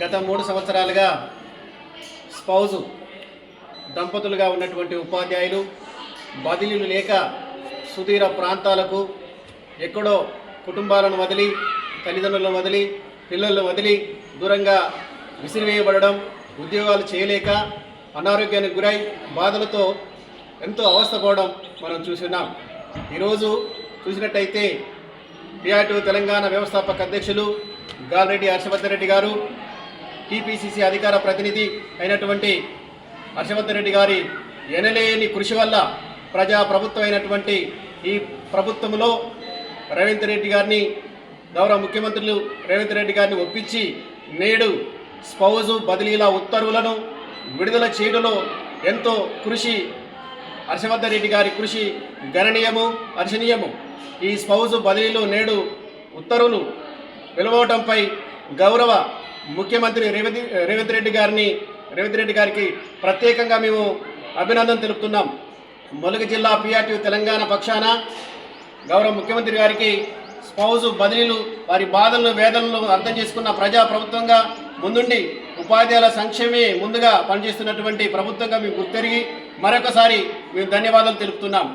గత మూడు సంవత్సరాలుగా స్పౌజు దంపతులుగా ఉన్నటువంటి ఉపాధ్యాయులు బదిలీలు లేక సుదీర ప్రాంతాలకు ఎక్కడో కుటుంబాలను వదిలి తల్లిదండ్రులను వదిలి పిల్లలను వదిలి దూరంగా విసిరివేయబడడం ఉద్యోగాలు చేయలేక అనారోగ్యానికి గురై బాధలతో ఎంతో అవస్థపోవడం మనం చూస్తున్నాం ఈరోజు చూసినట్టయితే టిఆర్టీ తెలంగాణ వ్యవస్థాపక అధ్యక్షులు గాలిరెడ్డి హర్షవర్ధన్ రెడ్డి గారు టీపీసీసీ అధికార ప్రతినిధి అయినటువంటి హర్షవర్ధన్ రెడ్డి గారి ఎనలేని కృషి వల్ల ప్రజా ప్రభుత్వం అయినటువంటి ఈ ప్రభుత్వంలో రేవంత్ రెడ్డి గారిని గౌరవ ముఖ్యమంత్రులు రేవంత్ రెడ్డి గారిని ఒప్పించి నేడు స్పౌజు బదిలీల ఉత్తర్వులను విడుదల చేయడంలో ఎంతో కృషి హర్షవర్ధన్ రెడ్డి గారి కృషి గణనీయము హర్షణీయము. ఈ స్పౌజు బదిలీలో నేడు ఉత్తర్వులు వెలువడంపై గౌరవ ముఖ్యమంత్రి రేవంత్ రేవంత్ రెడ్డి గారిని రేవంత్ రెడ్డి గారికి ప్రత్యేకంగా మేము అభినందన తెలుపుతున్నాం. ములుగు జిల్లా పిఆర్టీ తెలంగాణ పక్షాన గౌరవ ముఖ్యమంత్రి గారికి స్పౌజు బదిలీలు వారి బాధలను వేదనలను అర్థం చేసుకున్న ప్రజా ప్రభుత్వంగా ముందుండి ఉపాధ్యాయుల సంక్షేమే ముందుగా పనిచేస్తున్నటువంటి ప్రభుత్వంగా మేము గుర్తెరిగి మరొకసారి మేము ధన్యవాదాలు తెలుపుతున్నాం.